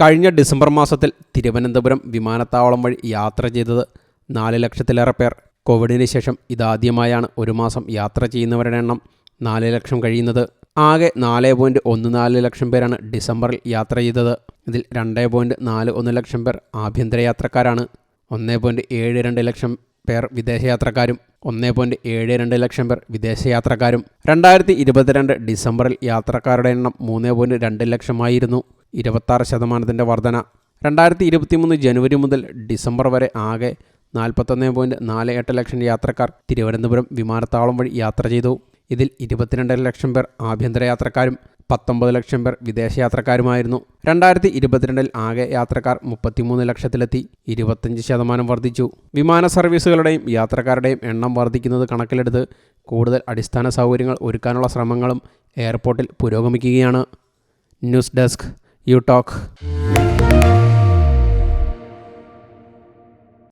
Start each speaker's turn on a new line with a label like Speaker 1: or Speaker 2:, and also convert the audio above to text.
Speaker 1: കഴിഞ്ഞ ഡിസംബർ മാസത്തിൽ തിരുവനന്തപുരം വിമാനത്താവളം വഴി യാത്ര ചെയ്തത് നാല് ലക്ഷത്തിലേറെ പേർ. കോവിഡിന് ശേഷം ഇതാദ്യമായാണ് ഒരു മാസം യാത്ര ചെയ്യുന്നവരുടെ എണ്ണം നാല് ലക്ഷം കഴിയുന്നത്. ആകെ നാല് പോയിന്റ് ഒന്ന് നാല് ലക്ഷം പേരാണ് ഡിസംബറിൽ യാത്ര ചെയ്തത്. ഇതിൽ രണ്ട് പോയിന്റ് നാല് ഒന്ന് ലക്ഷം പേർ ആഭ്യന്തര യാത്രക്കാരാണ്. ഒന്ന് പോയിന്റ് ഏഴ് രണ്ട് ലക്ഷം പേർ വിദേശയാത്രക്കാരും ഒന്ന് പോയിന്റ് ഏഴ് രണ്ട് ലക്ഷം പേർ വിദേശയാത്രക്കാരും രണ്ടായിരത്തി ഇരുപത്തിരണ്ട് ഡിസംബറിൽ യാത്രക്കാരുടെ എണ്ണം മൂന്ന് പോയിന്റ് രണ്ട് ലക്ഷമായിരുന്നു. ഇരുപത്താറ് ശതമാനത്തിന്റെ വർധന. രണ്ടായിരത്തി ഇരുപത്തിമൂന്ന് ജനുവരി മുതൽ ഡിസംബർ വരെ ആകെ നാൽപ്പത്തൊന്ന് പോയിന്റ് നാല് എട്ട് ലക്ഷം യാത്രക്കാർ തിരുവനന്തപുരം വിമാനത്താവളം വഴി യാത്ര ചെയ്തു. ഇതിൽ ഇരുപത്തിരണ്ടര ലക്ഷം പേർ ആഭ്യന്തര യാത്രക്കാരും പത്തൊമ്പത് ലക്ഷം പേർ വിദേശയാത്രക്കാരുമായിരുന്നു രണ്ടായിരത്തി ഇരുപത്തിരണ്ടിൽ ആകെ യാത്രക്കാർ മുപ്പത്തിമൂന്ന് ലക്ഷത്തിലെത്തി ഇരുപത്തഞ്ച് ശതമാനം വർദ്ധിച്ചു. വിമാന സർവീസുകളുടെയും യാത്രക്കാരുടെയും എണ്ണം വർദ്ധിക്കുന്നത് കണക്കിലെടുത്ത് കൂടുതൽ അടിസ്ഥാന സൗകര്യങ്ങൾ ഒരുക്കാനുള്ള ശ്രമങ്ങളും എയർപോർട്ടിൽ പുരോഗമിക്കുകയാണ്. News desk you talk.